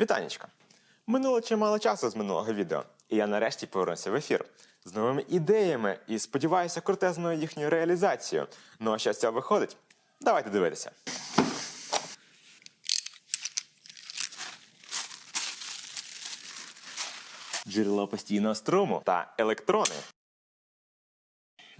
Вітанечка! Минуло чимало часу з минулого відео, і я нарешті повернувся в ефір з новими ідеями і сподіваюся крутезною їхньою реалізацією. Ну а що з цього виходить? Давайте дивитися. Джерело постійного струму та електрони.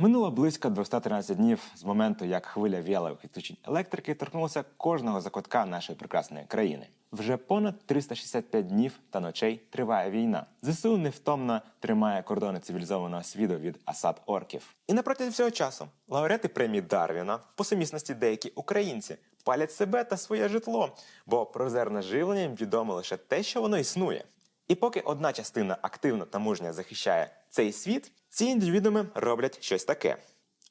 Минуло близько 213 днів з моменту, як хвиля віялових відключень електрики торкнулася кожного закутка нашої прекрасної країни. Вже понад 365 днів та ночей триває війна. ЗСУ невтомно тримає кордони цивілізованого світу від асад орків. І на протязі всього часу лауреати премії Дарвіна, по сумісності деякі українці, палять себе та своє житло, бо про резервне живлення їм відомо лише те, що воно існує. І поки одна частина активно та мужньо захищає цей світ, ці індивідуми роблять щось таке.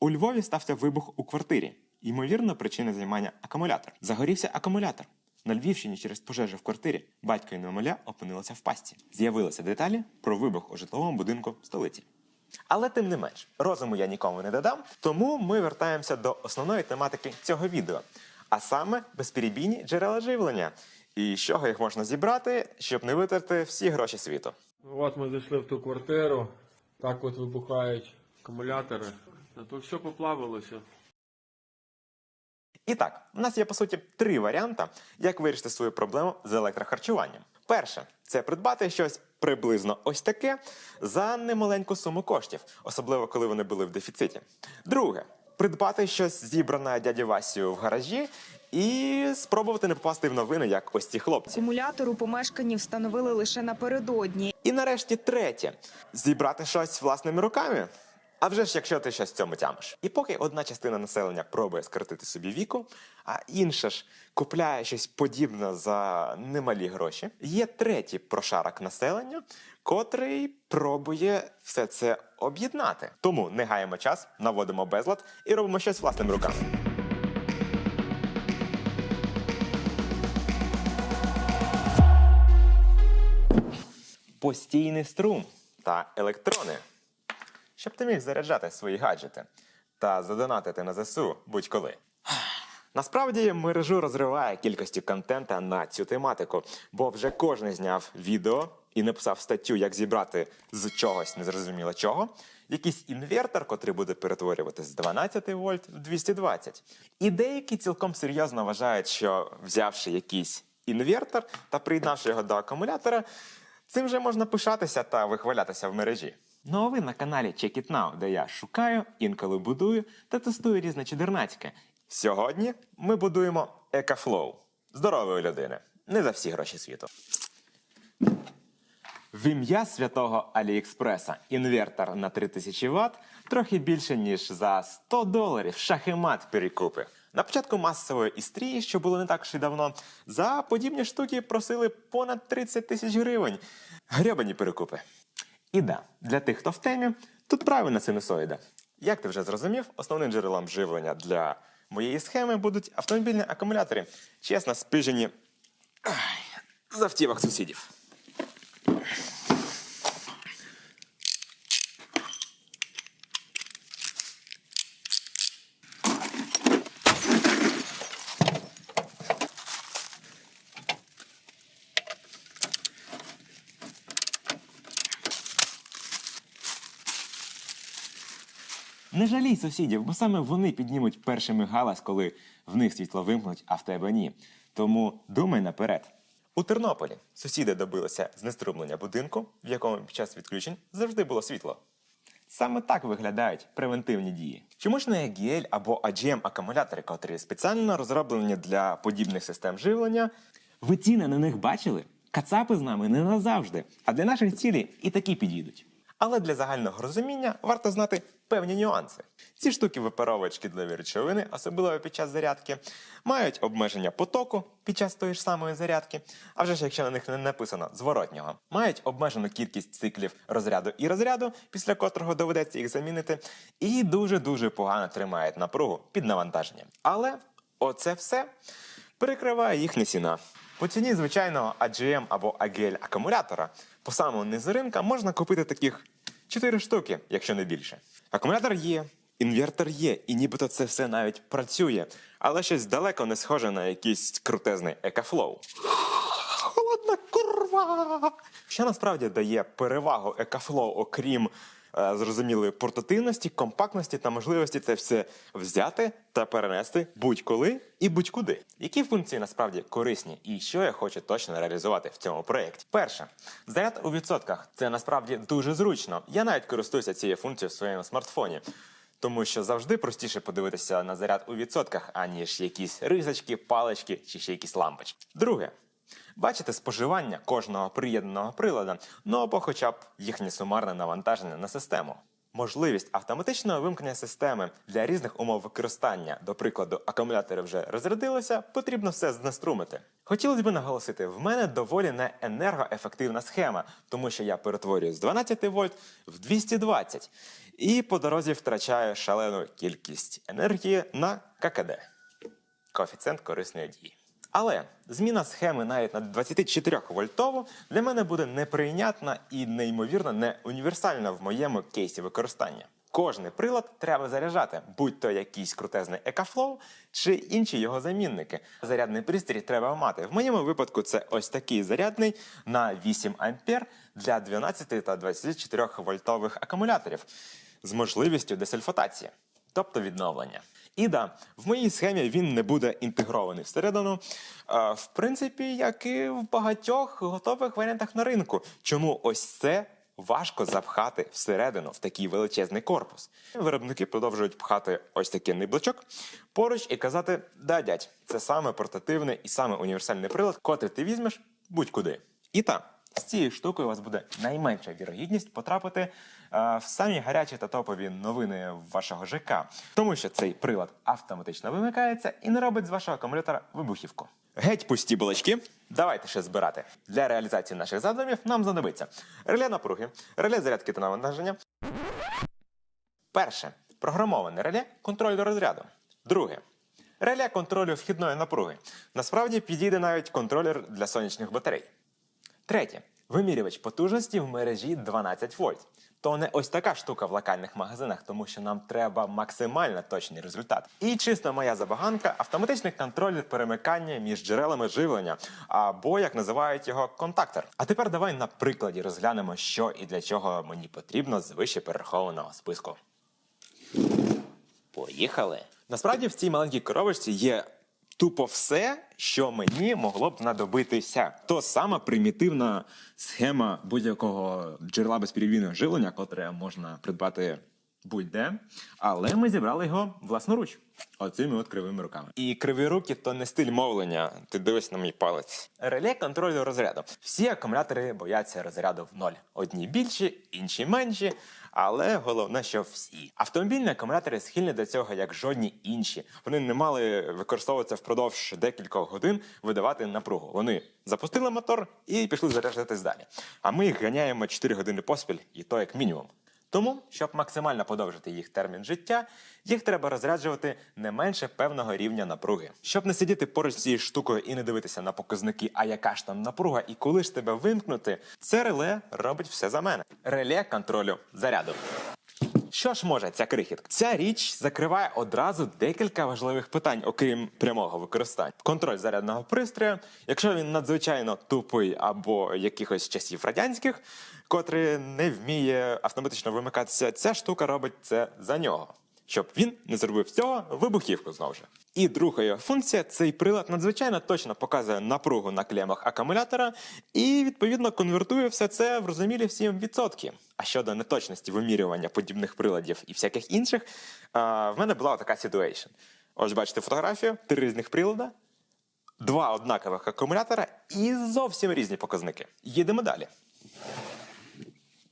У Львові стався вибух у квартирі. Ймовірно, причина займання акумулятор. Загорівся акумулятор. На Львівщині через пожежу в квартирі батько і немовля опинилися в пастці. З'явилися деталі про вибух у житловому будинку столиці. Але тим не менш, розуму я нікому не додам, тому ми вертаємося до основної тематики цього відео, а саме безперебійні джерела живлення. І з чого їх можна зібрати, щоб не витерти всі гроші світу. Ну, От ми зайшли в ту квартиру, так от вибухають акумулятори. А то все поплавилося. І так, у нас є по суті три варіанти, як вирішити свою проблему з електрохарчуванням. Перше це придбати щось приблизно ось таке за немаленьку суму коштів, особливо коли вони були в дефіциті. Друге придбати щось зібране дяді Васію в гаражі і спробувати не попасти в новини, як ось ці хлопці. Акумулятор у помешканні встановили лише напередодні. І нарешті третє зібрати щось власними руками. А вже ж, якщо ти щось в цьому тямиш. І поки одна частина населення пробує скоротити собі віку, а інша ж купляє щось подібне за немалі гроші, є третій прошарок населення, котрий пробує все це об'єднати. Тому не гаємо час, наводимо безлад і робимо щось власними руками. Постійний струм та електрони щоб ти міг заряджати свої гаджети та задонатити на ЗСУ будь-коли. Насправді мережу розриває кількості контента на цю тематику, бо вже кожен зняв відео і написав статтю, як зібрати з чогось незрозуміло чого, якийсь інвертор, котрий буде перетворювати з 12 вольт в 220. І деякі цілком серйозно вважають, що взявши якийсь інвертор та приєднавши його до акумулятора, цим же можна пишатися та вихвалятися в мережі. Ну а ви на каналі Check It Now, де я шукаю, інколи будую та тестую різне чудернацьке. Сьогодні ми будуємо EcoFlow здорової людини. Не за всі гроші світу. В ім'я святого Аліекспреса інвертор на 3000 Вт трохи більше, ніж за 100 доларів шахемат перекупи. На початку масової істрії, що було не так ще й давно, за подібні штуки просили понад 30 тисяч гривень. Гребані перекупи. І да, для тих, хто в темі, тут правильна синусоїда. Як ти вже зрозумів, основним джерелом живлення для моєї схеми будуть автомобільні акумулятори, чесно спижені з автівок сусідів. Не жалій сусідів, бо саме вони піднімуть першими галас, коли в них світло вимкнуть, а в тебе ні. Тому думай наперед. У Тернополі сусіди добилися знеструмлення будинку, в якому під час відключень завжди було світло. Саме так виглядають превентивні дії. Чому ж не EGL або AGM акумулятори, котрі спеціально розроблені для подібних систем живлення? Ви ціни на них бачили? Кацапи з нами не назавжди, а для наших цілей і такі підійдуть. Але для загального розуміння варто знати певні нюанси. Ці штуки випаровують шкідливі речовини, особливо під час зарядки, мають обмеження потоку під час тої ж самої зарядки, а вже ж якщо на них не написано зворотнього, мають обмежену кількість циклів розряду і розряду, після котрого доведеться їх замінити, і дуже-дуже погано тримають напругу під навантаженням. Але оце все перекриває їхня ціна. По ціні звичайного AGM або AGL акумулятора по самому низу ринка можна купити таких 4 штуки, якщо не більше. Акумулятор є, інвертор є, і нібито це все навіть працює, але щось далеко не схоже на якийсь крутезний екафлоу. Холодна курва! Що насправді дає перевагу екафлоу, окрім зрозумілої портативності, компактності та можливості це все взяти та перенести будь-коли і будь-куди. Які функції насправді корисні і що я хочу точно реалізувати в цьому проєкті? Перше, заряд у відсотках це насправді дуже зручно. Я навіть користуюся цією функцією в своєму смартфоні. Тому що завжди простіше подивитися на заряд у відсотках, аніж якісь рисочки, палички чи ще якісь лампочки. Друге, бачите споживання кожного приєднаного прилада, ну або хоча б їхнє сумарне навантаження на систему. Можливість автоматичного вимкнення системи для різних умов використання, до прикладу, акумулятори вже розрядилися, потрібно все знеструмити. Хотілося б наголосити, в мене доволі не енергоефективна схема, тому що я перетворюю з 12 вольт в 220 і по дорозі втрачаю шалену кількість енергії на ККД коефіцієнт корисної дії. Але зміна схеми навіть на 24 вольтову для мене буде неприйнятна і неймовірно не універсальна в моєму кейсі використання. Кожний прилад треба заряджати, будь то якийсь крутезний екафлоу чи інші його замінники. Зарядний пристрій треба мати. В моєму випадку це ось такий зарядний на 8 ампер для 12 та 24 вольтових акумуляторів з можливістю десульфатації, тобто відновлення. І да, в моїй схемі він не буде інтегрований всередину, в принципі, як і в багатьох готових варіантах на ринку. Чому ось це важко запхати всередину в такий величезний корпус? Виробники продовжують пхати ось такий нибличок поруч і казати: да, дядь, це саме портативний і саме універсальний прилад, котрий ти візьмеш будь-куди. І так. З цією штукою у вас буде найменша вірогідність потрапити е, в самі гарячі та топові новини вашого ЖК, тому що цей прилад автоматично вимикається і не робить з вашого акумулятора вибухівку. Геть пусті балачки. Давайте ще збирати. Для реалізації наших задумів нам знадобиться реле напруги, реле зарядки та навантаження. Перше програмоване реле контролю розряду. Друге реле контролю вхідної напруги. Насправді підійде навіть контролер для сонячних батарей. Третє. Вимірювач потужності в мережі 12 вольт. То не ось така штука в локальних магазинах, тому що нам треба максимально точний результат. І чисто моя забаганка автоматичний контроль перемикання між джерелами живлення, або як називають його контактор. А тепер давай на прикладі розглянемо, що і для чого мені потрібно з вище перерахованого списку. Поїхали. Насправді в цій маленькій коробочці є тупо все, що мені могло б знадобитися. То сама примітивна схема будь-якого джерела безперебійного живлення, котре можна придбати будь-де. Але ми зібрали його власноруч. Оцими от кривими руками. І криві руки то не стиль мовлення. Ти дивись на мій палець. Реле контролю розряду. Всі акумулятори бояться розряду в ноль. Одні більші, інші менші. Але головне, що всі автомобільні акумулятори схильні до цього, як жодні інші. Вони не мали використовуватися впродовж декількох годин, видавати напругу. Вони запустили мотор і пішли заряджатись далі. А ми їх ганяємо 4 години поспіль, і то як мінімум. Тому, щоб максимально подовжити їх термін життя, їх треба розряджувати не менше певного рівня напруги. Щоб не сидіти поруч з цією штукою і не дивитися на показники, а яка ж там напруга, і коли ж тебе вимкнути, це реле робить все за мене. Реле контролю заряду. Що ж може ця крихітка? Ця річ закриває одразу декілька важливих питань, окрім прямого використання. Контроль зарядного пристрою, якщо він надзвичайно тупий або якихось часів радянських, котрий не вміє автоматично вимикатися, ця штука робить це за нього. Щоб він не зробив цього вибухівку знову ж. І друга його функція цей прилад надзвичайно точно показує напругу на клемах акумулятора і відповідно конвертує все це в розумілі всім відсотки. А щодо неточності вимірювання подібних приладів і всяких інших, в мене була така ситуація. Ось бачите фотографію, три різних прилада, два однакових акумулятора і зовсім різні показники. Їдемо далі.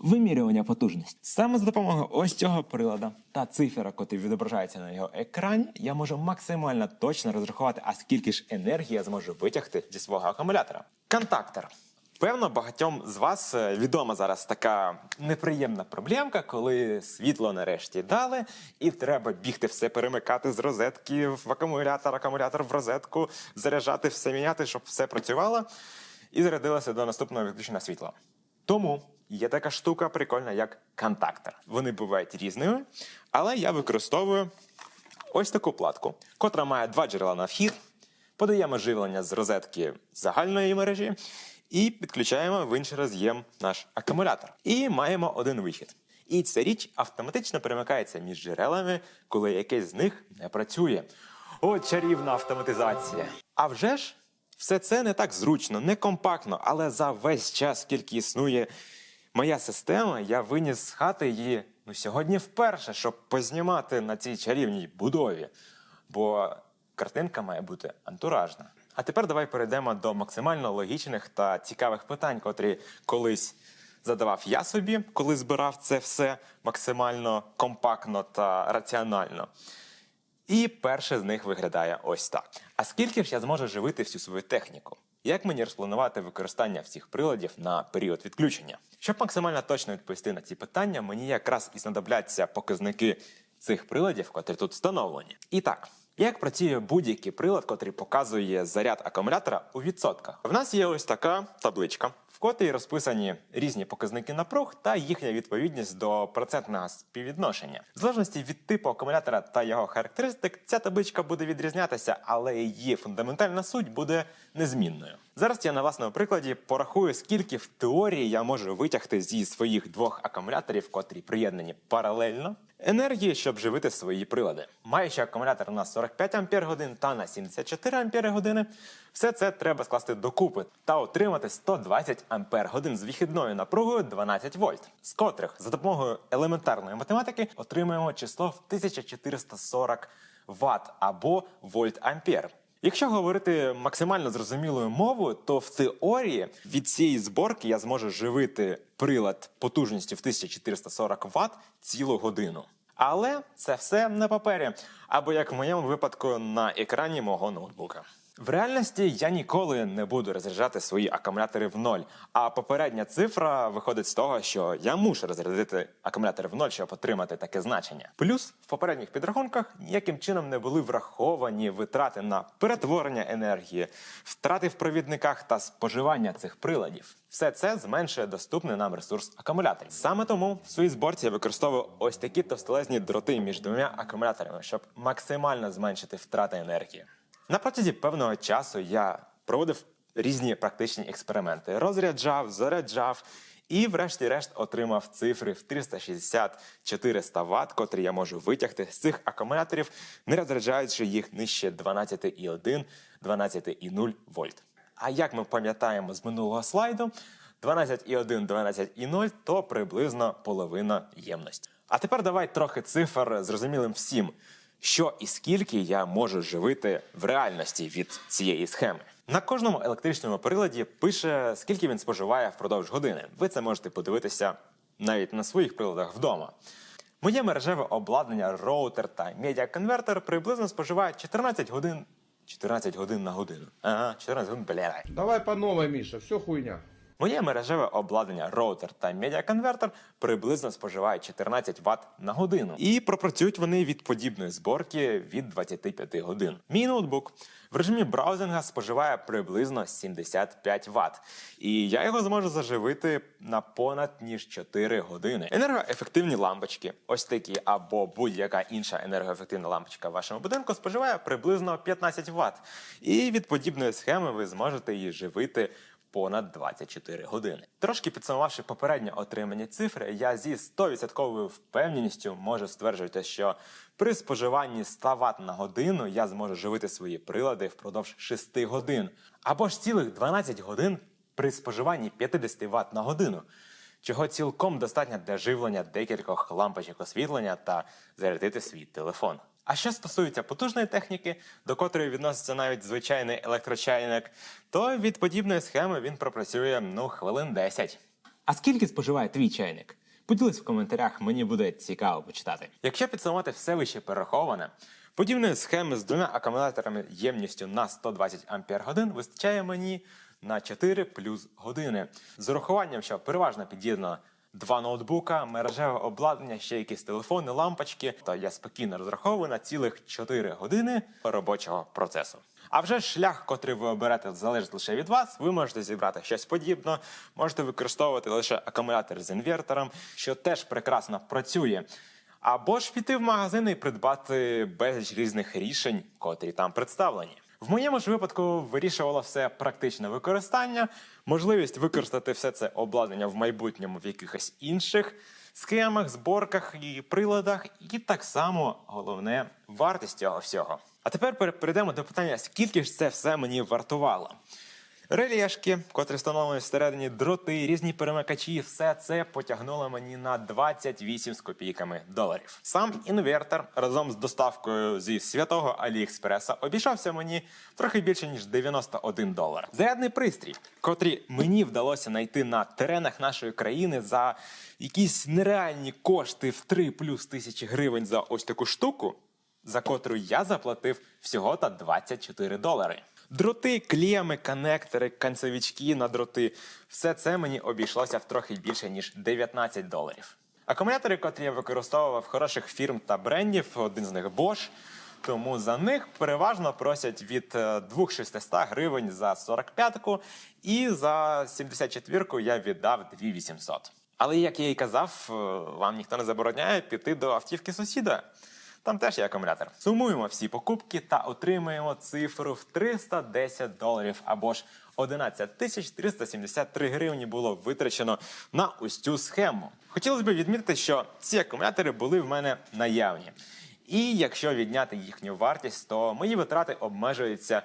Вимірювання потужності. Саме за допомогою ось цього прилада та цифра, котрі відображаються на його екрані, я можу максимально точно розрахувати, а скільки ж енергії я зможу витягти зі свого акумулятора. Контактор. Певно, багатьом з вас е, відома зараз така неприємна проблемка, коли світло нарешті дали, і треба бігти все перемикати з розетки в акумулятор, акумулятор в розетку, заряджати все міняти, щоб все працювало, і зарядилося до наступного відключення світла. Тому є така штука прикольна, як контактор. Вони бувають різними, але я використовую ось таку платку, котра має два джерела на вхід. Подаємо живлення з розетки загальної мережі і підключаємо в інший роз'єм наш акумулятор. І маємо один вихід. І ця річ автоматично перемикається між джерелами, коли якесь з них не працює. О, чарівна автоматизація! А вже ж, все це не так зручно, не компактно, але за весь час, скільки існує моя система, я виніс з хати її ну, сьогодні вперше, щоб познімати на цій чарівній будові. Бо картинка має бути антуражна. А тепер давай перейдемо до максимально логічних та цікавих питань, котрі колись задавав я собі, коли збирав це все максимально компактно та раціонально. І перше з них виглядає ось так. А скільки ж я зможу живити всю свою техніку? Як мені розпланувати використання всіх приладів на період відключення? Щоб максимально точно відповісти на ці питання, мені якраз і знадобляться показники цих приладів, котрі тут встановлені. І так, як працює будь-який прилад, котрий показує заряд акумулятора у відсотках? В нас є ось така табличка, в котрій розписані різні показники напруг та їхня відповідність до процентного співвідношення. В залежності від типу акумулятора та його характеристик, ця табличка буде відрізнятися, але її фундаментальна суть буде незмінною. Зараз я на власному прикладі порахую, скільки в теорії я можу витягти зі своїх двох акумуляторів, котрі приєднані паралельно. Енергії, щоб живити свої прилади. Маючи акумулятор на 45 Ампер годин та на 74 Ампер години, все це треба скласти докупи та отримати 120 Ампер годин з вихідною напругою 12 вольт, з котрих за допомогою елементарної математики отримуємо число в 1440 Вт або вольт ампер. Якщо говорити максимально зрозумілою мовою, то в теорії від цієї зборки я зможу живити прилад потужністю в 1440 Вт цілу годину. Але це все на папері, або як в моєму випадку на екрані мого ноутбука. В реальності я ніколи не буду розряджати свої акумулятори в ноль. А попередня цифра виходить з того, що я мушу розрядити акумулятор в ноль, щоб отримати таке значення. Плюс в попередніх підрахунках ніяким чином не були враховані витрати на перетворення енергії, втрати в провідниках та споживання цих приладів. Все це зменшує доступний нам ресурс акумуляторів. Саме тому в своїй зборці я використовую ось такі товстелезні дроти між двома акумуляторами, щоб максимально зменшити втрати енергії. На протязі певного часу я проводив різні практичні експерименти, розряджав, заряджав і, врешті-решт, отримав цифри в 360-400 Вт, котрі я можу витягти з цих акумуляторів, не розряджаючи їх нижче 12,1, 12,0 вольт. А як ми пам'ятаємо з минулого слайду, 12,1, 12,0 то приблизно половина ємності. А тепер давай трохи цифр зрозумілим всім, що і скільки я можу живити в реальності від цієї схеми. На кожному електричному приладі пише, скільки він споживає впродовж години. Ви це можете подивитися навіть на своїх приладах вдома. Моє мережеве обладнання, роутер та медіаконвертер приблизно споживає 14 годин. 14 годин на годину. Ага, 14 годин, бля. Давай по новой, Миша, все хуйня. Моє мережеве обладнання, роутер та медіаконвертер приблизно споживають 14 Вт на годину. І пропрацюють вони від подібної зборки від 25 годин. Мій ноутбук в режимі браузинга споживає приблизно 75 Вт. І я його зможу заживити на понад ніж 4 години. Енергоефективні лампочки, ось такі або будь-яка інша енергоефективна лампочка в вашому будинку споживає приблизно 15 Вт. І від подібної схеми ви зможете її живити понад 24 години. Трошки підсумувавши попередньо отримані цифри, я зі 100% впевненістю можу стверджувати, що при споживанні 100 Вт на годину я зможу живити свої прилади впродовж 6 годин, або ж цілих 12 годин при споживанні 50 Вт на годину. Чого цілком достатньо для живлення декількох лампочок освітлення та зарядити свій телефон. А що стосується потужної техніки, до котрої відноситься навіть звичайний електрочайник, то від подібної схеми він пропрацює ну хвилин 10. А скільки споживає твій чайник? Поділись в коментарях, мені буде цікаво почитати. Якщо підсумувати все вище перераховане, подібної схеми з двома акумуляторами ємністю на 120 Ампер годин вистачає мені на 4 плюс години. З урахуванням, що переважно під'єднано два ноутбука, мережеве обладнання, ще якісь телефони, лампочки, то я спокійно розраховую на цілих 4 години робочого процесу. А вже шлях, котрий ви оберете, залежить лише від вас. Ви можете зібрати щось подібне, можете використовувати лише акумулятор з інвертором, що теж прекрасно працює. Або ж піти в магазин і придбати безліч різних рішень, котрі там представлені. В моєму ж випадку вирішувало все практичне використання, можливість використати все це обладнання в майбутньому в якихось інших схемах, зборках і приладах, і так само головне вартість цього всього. А тепер пере- перейдемо до питання, скільки ж це все мені вартувало. Релешки, котрі встановлені всередині дроти, різні перемикачі, все це потягнуло мені на 28 з копійками доларів. Сам інвертор разом з доставкою зі святого Аліекспреса обійшовся мені трохи більше ніж 91 долар. Зарядний пристрій, котрий мені вдалося знайти на теренах нашої країни за якісь нереальні кошти в 3 плюс тисячі гривень за ось таку штуку за котру я заплатив всього та 24 долари. Дроти, кліями, конектори, канцевички на дроти все це мені обійшлося в трохи більше ніж 19 доларів. Акумулятори, котрі я використовував хороших фірм та брендів, один з них Bosch, тому за них переважно просять від е, 2600 гривень за 45-ку, і за 74-ку я віддав 2800. Але як я і казав, е, вам ніхто не забороняє піти до автівки сусіда. Там теж є акумулятор. Сумуємо всі покупки та отримаємо цифру в 310 доларів або ж 11 тисяч 373 гривні було витрачено на ось цю схему. Хотілося б відмітити, що ці акумулятори були в мене наявні. І якщо відняти їхню вартість, то мої витрати обмежуються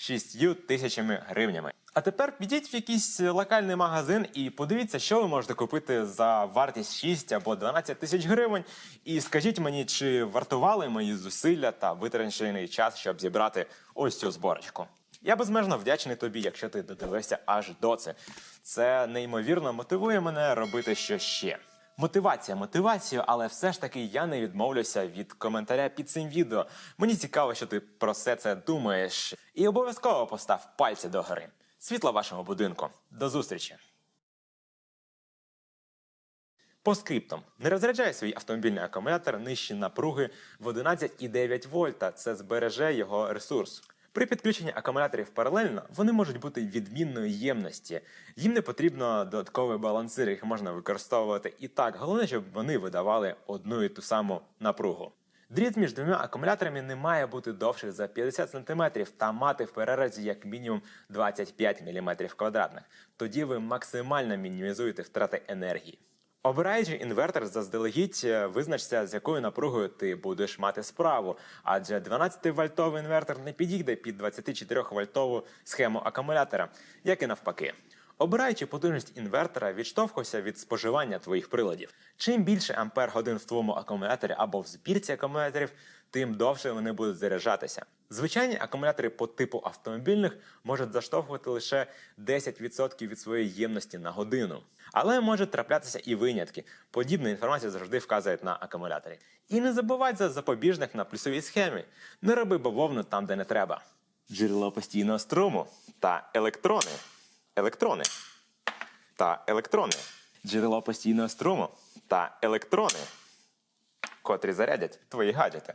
6 тисячами гривнями. А тепер підіть в якийсь локальний магазин і подивіться, що ви можете купити за вартість 6 або 12 тисяч гривень. І скажіть мені, чи вартували мої зусилля та витрачений час, щоб зібрати ось цю зборочку. Я безмежно вдячний тобі, якщо ти додивився аж до це. Це неймовірно мотивує мене робити що ще. Мотивація мотивацію, але все ж таки я не відмовлюся від коментаря під цим відео. Мені цікаво, що ти про все це думаєш. І обов'язково постав пальці догори. Світла вашому будинку. До зустрічі! По скриптам. Не розряджай свій автомобільний акумулятор нижче напруги в 11,9 вольта. Це збереже його ресурс. При підключенні акумуляторів паралельно вони можуть бути відмінної ємності. Їм не потрібно додатковий балансир, їх можна використовувати і так. Головне, щоб вони видавали одну і ту саму напругу. Дріт між двома акумуляторами не має бути довший за 50 см та мати в перерезі як мінімум 25 мм квадратних. Тоді ви максимально мінімізуєте втрати енергії. Обираючи інвертор, заздалегідь е, визначся, з якою напругою ти будеш мати справу, адже 12-вольтовий інвертор не підійде під 24-вольтову схему акумулятора, як і навпаки. Обираючи потужність інвертора, відштовхуйся від споживання твоїх приладів. Чим більше ампер годин в твоєму акумуляторі або в збірці акумуляторів, тим довше вони будуть заряджатися. Звичайні акумулятори по типу автомобільних можуть заштовхувати лише 10% від своєї ємності на годину. Але можуть траплятися і винятки. Подібна інформація завжди вказує на акумуляторі. І не забувай за запобіжник на плюсовій схемі. Не роби бавовну там, де не треба. Джерело постійного струму та електрони. Електрони та електрони. Джерело постійного струму та електрони, котрі зарядять твої гаджети.